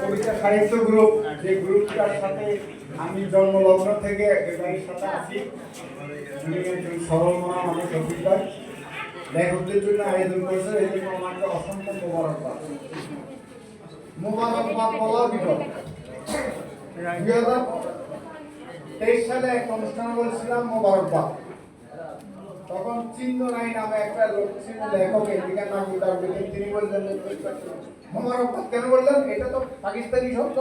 কবিতা সাহিত্য গ্রুপ যে গ্রুপটার সাথে আমি জন্মলগ্ন থেকে এটার সাথে আছি। উনি একজন সরল মনা মানুষ লেখকদের জন্য আয়োজন করছে এই জন্য আমাকে অসংখ্য মোবারকবাদ। মোবারকবাদ বলার বিপদ দুই হাজার তেইশ সালে এক অনুষ্ঠানে বলছিলাম মোবারকবাদ তখন চিহ্ন নাই নামে একটা লোক ছিল লেখক এদিকে নাম উল্টার দিকে তিনি বললেন মোবারকবাদ কেন বললেন? এটা তো পাকিস্তানি শব্দ।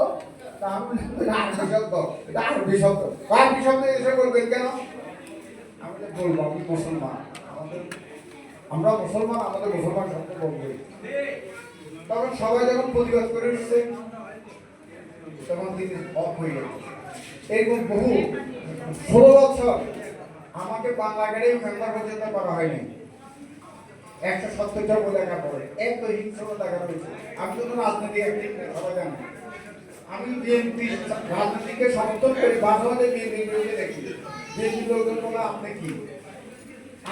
তা আমি বললাম, আরবি এসে বলবেন কেন? আমি বলব মুসলমান। আমাদের আমরা মুসলমান আমাদের মুসলমান শব্দ বলবই। তখন সবাই যখন প্রতিবাদ করে এসছে, তখন তিনি অফ হয়ে গেল এরকম বহু ষোলো বছর আমাকে বাংলা গাড়ি মেম্বার পর্যন্ত করা হয়নি। একশো সত্তরটা লেখা পড়ে এত হিংস্র দেখা রয়েছে আমি তো রাজনীতি একদিন সবাই জানি। আমি বিএনপি রাজনীতিকে সমর্থন করি বাংলাদেশ বিএনপি দেখি। বিএনপি লোকজন বলে, আপনি কি?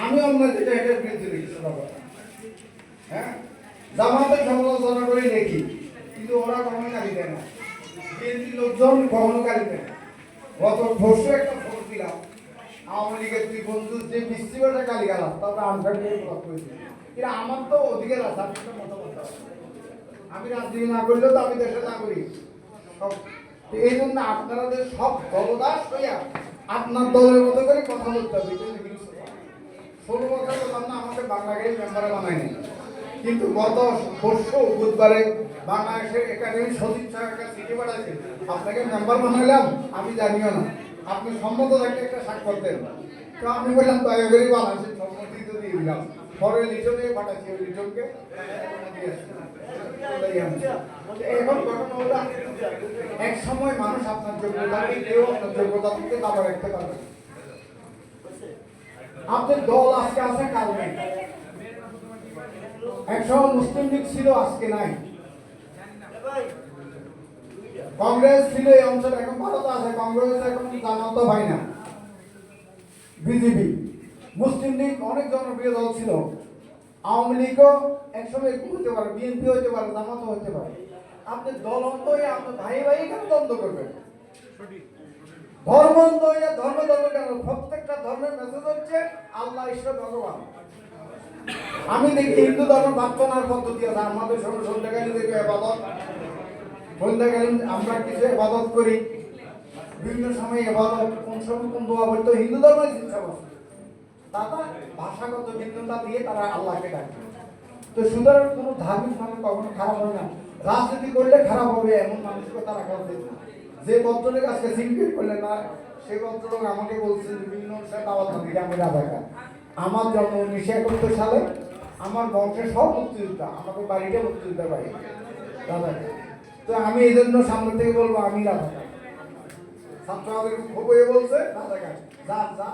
আমি অন্য যেটা এটার বিরুদ্ধে দেখি কথা হ্যাঁ? জামাতের সমালোচনা করে দেখি কিন্তু ওরা কখনো গালি দেয় না। বিএনপি লোকজন কখনো গালি দেয় না। গত পরশু একটা ফোন দিলাম। আওয়ামী লীগের দুই বন্ধু যে বৃষ্টিবাটা গালি গালাম তারপরে আনসার নিয়ে কথা করেছি। কিন্তু আমার তো অধিকার আছে, আমি তো মতামত। আমি রাজনীতি না করলেও তো আমি দেশের নাগরিক। এই জন্য আপনারা যে সব দলদাস হইয়া আপনার দলের মতো করে কথা বলতে হবে। ষোলো বছর না আমাকে বাংলাদেশ মেম্বারে বানায়নি। কিন্তু গত পরশু বুধবারে বাংলাদেশের একাডেমি সচিব সাহেব একটা চিঠি পাঠাইছে। আপনাকে মেম্বার বানাইলাম আমি জানিও না। আপনি সম্মত থাকলে একটা স্বাক্ষর দেন। তো আমি বললাম দয়া করে বানাচ্ছি সম্মতি তো দিয়ে দিলাম। পরে লিটনে পাঠাচ্ছি ওই লিটনকে এক সময় মানুষ আপনার যোগ্যতাকে কেউ আপনার যোগ্যতা থেকে দাবা রাখতে পারবে। আপনার দল আজকে আছে, কাল নেই। একসময় মুসলিম লীগ ছিল, আজকে নাই। কংগ্রেস ছিল এই অঞ্চলে, এখন ভারত আছে কংগ্রেস এখন জামাত ভাই না। বিজেপি। মুসলিম লীগ অনেক জনপ্রিয় দল ছিল। আওয়ামী লীগও একসময় হতে পারে, বিএনপি হতে পারে, জামাতও হতে পারে। আপনি দল অন্ত হয়ে আপনার ভাই ভাই কেন দ্বন্দ্ব করবেন? ধর্ম অন্ত হয়ে ধর্ম ধর্ম কেন? প্রত্যেকটা ধর্মের মেসেজ হচ্ছে, আল্লাহ ঈশ্বর ভগবান। আমি দেখি হিন্দু ধর্ম প্রার্থনার পদ্ধতি আছে আমাদের সঙ্গে সন্ধ্যাকালীন দেখি এবাদত সন্ধ্যাকালীন আমরা কিছু এবাদত করি। বিভিন্ন সময় এবাদত কোন সময় কোন দোয়া বলতো হিন্দু ধর্মের চিন্তা বস্তু তারা ভাষাগত ভিন্নতা দিয়ে তারা আল্লাহকে ডাকে। তো সুতরাং কোনো ধার্মিক মানুষ কখনো খারাপ হয় না। রাজনীতি করলে খারাপ হবে, এমন মানসিকতা রাখা উচিত না। যে ভদ্রলোক আজকে সিনক্রেট করলেন না সেই ভদ্রলোক আমাকে বলছে, বিভিন্ন দাওয়াত নদী আমি রাজাকার। আমার জন্ম উনিশশো একাত্তর সালে আমার বংশের সব মুক্তিযোদ্ধা, আমাকে বাড়িটা মুক্তিযোদ্ধা বাড়ি দাদা তো আমি এই জন্য সামনে থেকে বলব, আমি রাজাকার ছাত্র আমাদের খুব বলছে রাজাকার যা যা।